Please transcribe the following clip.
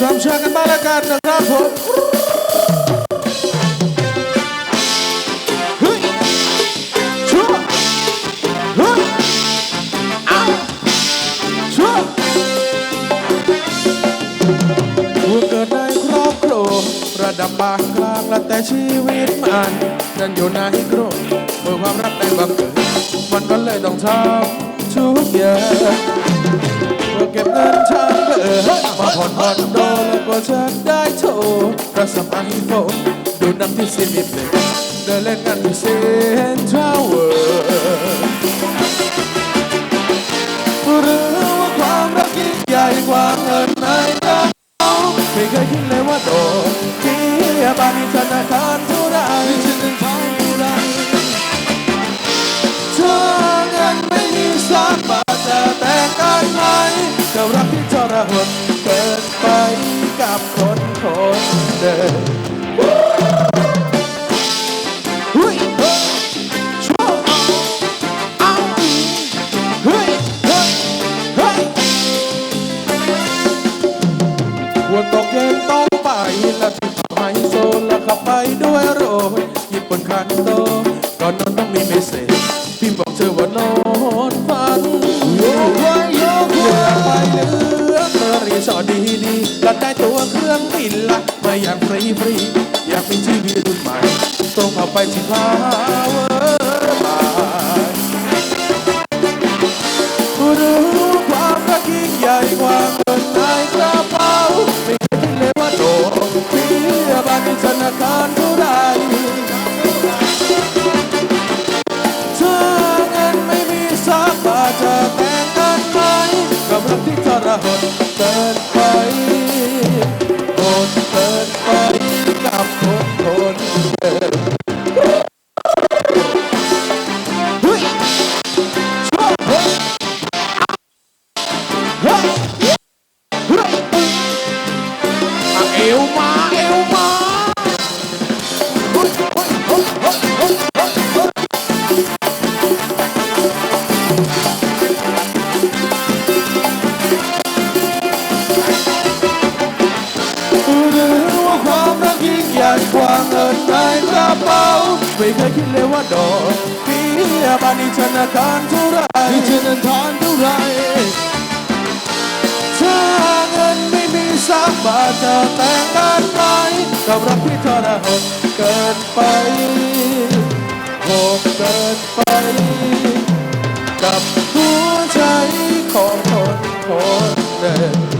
สามชากันบ้างละกันนะครับผมเฮ้ยชั่วเฮ้ยเอาชั่วผู้เกิดในครอบครัวระดับปานกลางและแต่ชีวิตมันนั้นอยู่ในกรุงเมื่อความรักได้บังเกิดมันก็เลยต้องทำทุก อนผ่อนโดแล้วก็จะได้โทรกระสับไอโฟนดูหนังที่ซีนิเด็เดินเล่นกันที่เซ็นทรัลเวิลด์หรือว่าความรักยิ่งใหญ่กว่าเงินในกระเป๋าไม่เคยคิดเลยว่าโดนที่บ้านที่ธนาคารเท่าไรฉันจะทำเท่าไรเธอเงินไม่มีสักบาทจะแต่งกันไหมกับรักที่ทรหด กับคนคนเดิมเฮ้ยเฮ้ยชั่วเอาเฮ้ยเฮ้ยเฮ้ยวันตกเย็นต้องไปและที่ทำไฮโซและขับไปด้วยรถญี่ปุ่นคันโตก่อนนอนต้องมีเมสเซจพี่บอกเธอว่านอน ดีๆก็ได้ตัวเครื่องบินละมาอย่างฟรีฟรีอยากมีทีวีรุ่นใหม่ต้องเอาไปที่พาวเวอร์บายรู้ความรักยิ่งใหญ่กว่าเงินในกระเป๋าไม่เคยคิดเลยว่าโดนเพียบานในธนาคารเท่าไรถ้าเงินไม่มีสักบาทจะแต่งกันไหมกับรักที่ทรหดเกิน วมาเอวมาหรือว่าความรักยิ่งใหญ่กว่าเงินในกระเป๋าไม่เคยคิดเลยว่าดอกเบี้ยบานนี้ธนาคารเท่าไรธนาคารเท่าไร มีสักบาทจะแต่งงานไปกับรักที่ทรหดเกินไปโหดเกินไป กับหัวใจของคนคนหนึ่ง